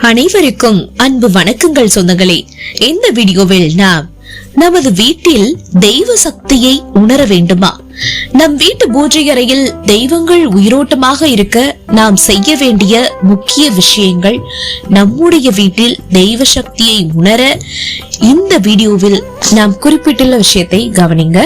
அனைவருக்கும் அன்பு வணக்கங்கள் சொந்தங்களே. இந்த வீடியோவில் நாம் நமது வீட்டில் தெய்வ சக்தியை உணர வேண்டுமா? நம் வீட்டு பூஜை அறையில் தெய்வங்கள் உயிரோட்டமாக இருக்க நாம் செய்ய வேண்டிய முக்கிய விஷயங்கள் நம்முடைய வீட்டில் தெய்வ சக்தியை உணர இந்த வீடியோவில் நாம் குறிப்பிட்டுள்ள விஷயத்தை கவனிங்க.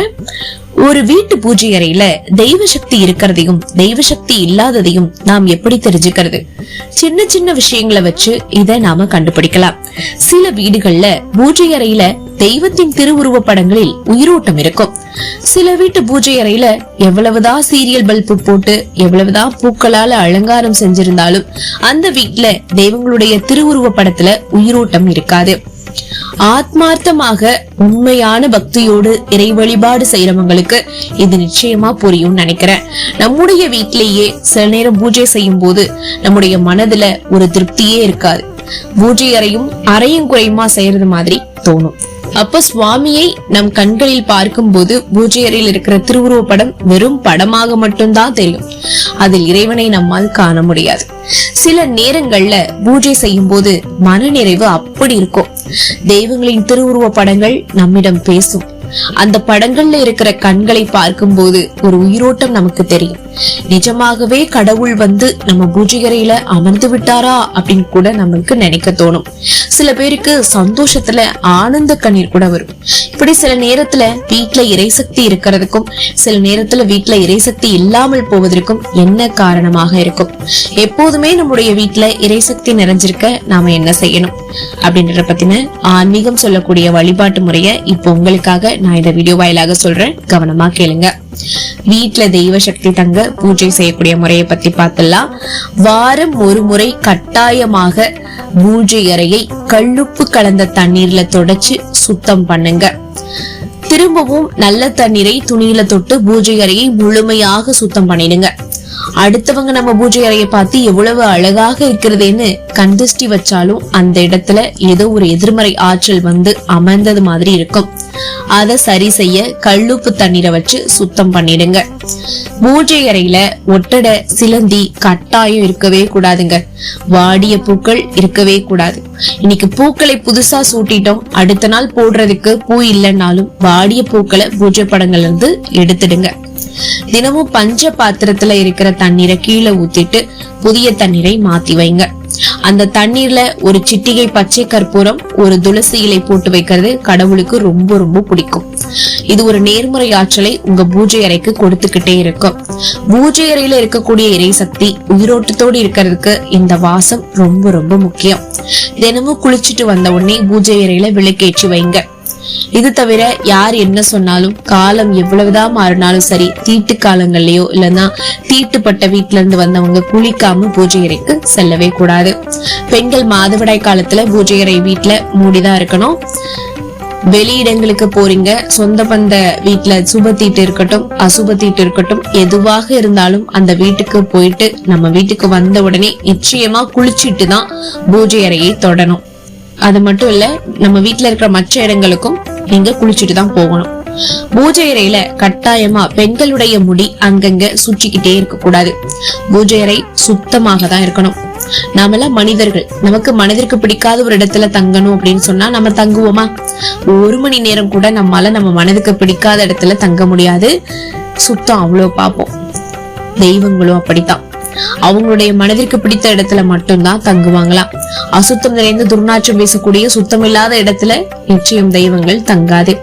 ஒரு வீட்டு பூஜை அறையில தெய்வ சக்தி இருக்கிறதையும் தெய்வ சக்தி இல்லாததையும் நாம் எப்படி தெரிஞ்சுக்கிறது? சின்ன சின்ன விஷயங்களை வச்சு இத நாம கண்டுபிடிக்கலாம். சில வீடுகள்ல பூஜை அறையில தெய்வத்தின் திருவுருவ படங்களில் உயிரோட்டம் இருக்கும். சில வீட்டு பூஜை அறையில எவ்வளவுதான் சீரியல் பல்பு போட்டு எவ்வளவுதான் பூக்களால அலங்காரம் செஞ்சிருந்தாலும் அந்த வீட்ல தெய்வங்களுடைய திருவுருவ படத்துல உயிரோட்டம் இருக்காது. ஆத்மார்த்தமாக உண்மையான பக்தியோடு இறை வழிபாடு செய்யறவங்களுக்கு இது நிச்சயமா புரியும் நினைக்கிறேன். நம்முடைய வீட்டிலேயே சில நேரம் பூஜை செய்யும் போது நம்முடைய மனதுல ஒரு திருப்தியே இருக்காது. பூஜை அறையும் அறையும் குறையுமா செய்யறது மாதிரி தோணும். அப்ப சுவாமியை நம் கண்களில் பார்க்கும்போது பூஜை அறையில் இருக்கிற திருவுருவ படம் வெறும் படமாக மட்டும்தான் தெரியும். அதில் இறைவனை நம்மால் காண முடியாது. சில நேரங்கள்ல பூஜை செய்யும் போது மனநிறைவு அப்படி இருக்கும். தெய்வங்களின் திருவுருவ படங்கள் நம்மிடம் பேசும். அந்த படங்கள்ல இருக்கிற கண்களை பார்க்கும் போது ஒரு உயிரோட்டம் நமக்கு தெரியும். நிஜமாகவே கடவுள் வந்து நம்ம பூஜை அறையில அமர்ந்து விட்டாரா அப்படின்னு கூட நம்மளுக்கு நினைக்க தோணும். சில பேருக்கு சந்தோஷத்துல ஆனந்த கண்ணீர் கூட வரும். இப்படி சில நேரத்துல வீட்டுல இறைசக்தி இருக்கிறதுக்கும் சில நேரத்துல வீட்டுல இறைசக்தி இல்லாமல் போவதற்கும் என்ன காரணமாக இருக்கும்? எப்போதுமே நம்முடைய வீட்டுல இறைசக்தி நிறைஞ்சிருக்க நாம என்ன செய்யணும்? அப்படின்றத பத்தின ஆன்மீகம் சொல்லக்கூடிய வழிபாட்டு முறைய இப்போ உங்களுக்காக நான் இந்த வீடியோ வாயிலாக சொல்றேன். கவனமா கேளுங்க. வீட்டுல தெய்வ சக்தி தங்க பூஜை செய்யக்கூடிய முறையை பத்தி பார்த்தலாம் வாரம் ஒரு முறை கட்டாயமாக பூஜை அறையை கல்லுப்பு கலந்த தண்ணீர்ல தொடச்சு சுத்தம் பண்ணுங்க. திரும்பவும் நல்ல தண்ணீரை துணியில தொட்டு பூஜை அறையை முழுமையாக சுத்தம் பண்ணிடுங்க. அடுத்தவங்க நம்ம பூஜை அறையை பார்த்து எவ்வளவு அழகாக இருக்கிறதுன்னு கந்திஷ்டி வச்சாலும் அந்த இடத்துல ஏதோ ஒரு எதிர்மறை ஆற்றல் வந்து அமர்ந்தது மாதிரி இருக்கும். அதை சரி செய்ய கல்லுப்பு தண்ணீரை வச்சு சுத்தம் பண்ணிடுங்க. பூஜை அறையில ஒட்டடை சிலந்தி கட்டாயம் இருக்கவே கூடாதுங்க. வாடிய பூக்கள் இருக்கவே கூடாது. இன்னைக்கு பூக்களை புதுசா சூட்டிட்டோம். அடுத்த நாள் போடுறதுக்கு பூ இல்லைன்னாலும் வாடிய பூக்களை பூஜை படங்கள்ல இருந்து எடுத்துடுங்க. தினமும் பஞ்ச பாத்திரத்துல இருக்கிற தண்ணீரை கீழே ஊத்திட்டு புதிய தண்ணீரை மாத்தி வைங்க. அந்த தண்ணீர்ல ஒரு சிட்டிகை பச்சை கற்பூரம் ஒரு துளசி இலை போட்டு வைக்கிறது கடவுளுக்கு ரொம்ப ரொம்ப பிடிக்கும். இது ஒரு நேர்முறை ஆற்றலை உங்க பூஜை அறைக்கு கொடுத்துக்கிட்டே இருக்கும். பூஜை அறையில இருக்கக்கூடிய இறை சக்தி உயிரோட்டத்தோடு இருக்கிறதுக்கு இந்த வாசம் ரொம்ப ரொம்ப முக்கியம். தினமும் குளிச்சுட்டு வந்த உடனே பூஜை அறையில விளக்கேற்றி வைங்க. இது தவிர யார் என்ன சொன்னாலும் காலம் எவ்வளவுதான் மாறினாலும் சரி தீட்டு காலங்கள்லயோ இல்லைன்னா தீட்டுப்பட்ட வீட்டுல இருந்து வந்தவங்க குளிக்காம பூஜை அறைக்கு செல்லவே கூடாது. பெண்கள் மாதவிடாய் காலத்துல பூஜை அறை வீட்டுல மூடிதான் இருக்கணும். வெளியிடங்களுக்கு போறீங்க சொந்த பந்த வீட்டுல சுப தீட்டு இருக்கட்டும் அசுப தீட்டு இருக்கட்டும் எதுவாக இருந்தாலும் அந்த வீட்டுக்கு போயிட்டு நம்ம வீட்டுக்கு வந்த உடனே நிச்சயமா குளிச்சிட்டு தான் பூஜை அறையை தொடணும். அது மட்டும் இல்ல நம்ம வீட்டுல இருக்கிற மற்ற இடங்களுக்கும் நீங்க குளிச்சுட்டு தான் போகணும். பூஜை அறையில கட்டாயமா பெண்களுடைய முடி அங்கங்க சுற்றிக்கிட்டே இருக்க கூடாது பூஜை அறை சுத்தமாக தான் இருக்கணும். நாமெல்லாம் மனிதர்கள். நமக்கு மனதிற்கு பிடிக்காத ஒரு இடத்துல தங்கணும் அப்படின்னு சொன்னா நம்ம தங்குவோமா? ஒரு மணி நேரம் கூட நம்மால நம்ம மனதுக்கு பிடிக்காத இடத்துல தங்க முடியாது. சுத்தம் அவ்வளவு பார்ப்போம். தெய்வங்களும் அப்படித்தான். அவங்களுடைய மனதிற்கு பிடித்த இடத்துல மட்டும்தான் தங்குவாங்களாம் அசுத்தம் நிறைந்து துர்நாற்றம் பேசக்கூடிய சுத்தமில்லாத இடத்துல நிச்சயம் தெய்வங்கள் தங்காது.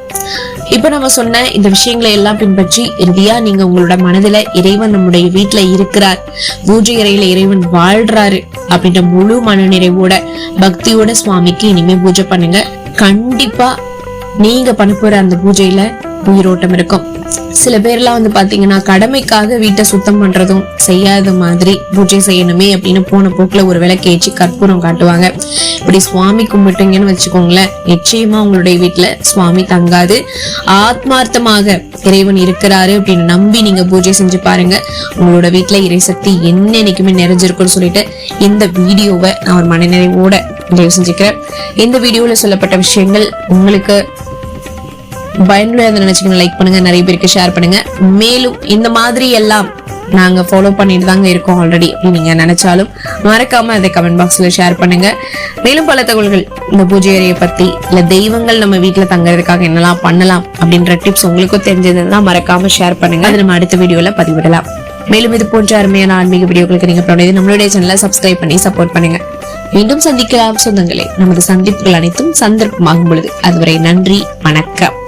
இப்ப நம்ம சொன்ன இந்த விஷயங்களை எல்லாம் பின்பற்றி இறுதியா நீங்க உங்களோட மனதுல இறைவன் நம்முடைய வீட்டுல இருக்கிறார். பூஜை அறையில இறைவன் வாழ்றாரு அப்படின்ற முழு மனநிறைவோட பக்தியோட சுவாமிக்கு இனிமே பூஜை பண்ணுங்க. கண்டிப்பா நீங்க பண்ண போற அந்த பூஜையில உயிரோட்டம் இருக்கும். சில பேர்லாம் வந்து பாத்தீங்கன்னா கடமைக்காக வீட்டை சுத்தம் பண்றதும் செய்யாத மாதிரி பூஜை செய்யணுமே அப்படின்னு போன போக்குல ஒரு விளக்கேற்றி கற்பூரம் காட்டுவாங்க. இப்படி சுவாமி கும்பிட்டீங்கன்னு வச்சுக்கோங்களேன் நிச்சயமா உங்களுடைய வீட்டுல சுவாமி தங்காது. ஆத்மார்த்தமாக இறைவன் இருக்கிறாரு அப்படின்னு நம்பி நீங்க பூஜை செஞ்சு பாருங்க. உங்களோட வீட்டுல இறைசக்தி என்னைக்குமே நிறைஞ்சிருக்கும்னு சொல்லிட்டு இந்த வீடியோவை நான் ஒரு மனநிறைவோட நிறைவு செஞ்சுக்கிறேன். இந்த வீடியோல சொல்லப்பட்ட விஷயங்கள் உங்களுக்கு பயனுள்ளதாக நினைச்சுக்கணும். லைக் பண்ணுங்க நிறைய பேருக்கு ஷேர் பண்ணுங்க. மேலும் இந்த மாதிரி எல்லாம் நாங்க ஃபாலோ பண்ணிட்டு தாங்க இருக்கோம் ஆல்ரெடி அப்படின்னு நீங்க நினைச்சாலும் மறக்காம அதை கமெண்ட் பாக்ஸ்ல ஷேர் பண்ணுங்க. மேலும் பல தகவல்கள் இந்த பூஜை அறையை பத்தி இல்ல தெய்வங்கள் நம்ம வீட்டுல தங்குறதுக்காக என்னெல்லாம் பண்ணலாம் அப்படின்ற டிப்ஸ் உங்களுக்கும் தெரிஞ்சதுன்னா மறக்காம ஷேர் பண்ணுங்க. அதை நம்ம அடுத்த வீடியோல பதிவிடலாம். மேலும் இது போன்ற அருமையான ஆன்மீக வீடியோக்களுக்கு நீங்க தொடர்ந்து நம்மளுடைய சேனலை சப்ஸ்கிரைப் பண்ணி சப்போர்ட் பண்ணுங்க. மீண்டும் சந்திக்கலாம். சொந்தங்களே நமது சந்திப்புகள் அனைத்தும் சந்தர்ப்பமாகும் பொழுது. அதுவரை நன்றி வணக்கம்.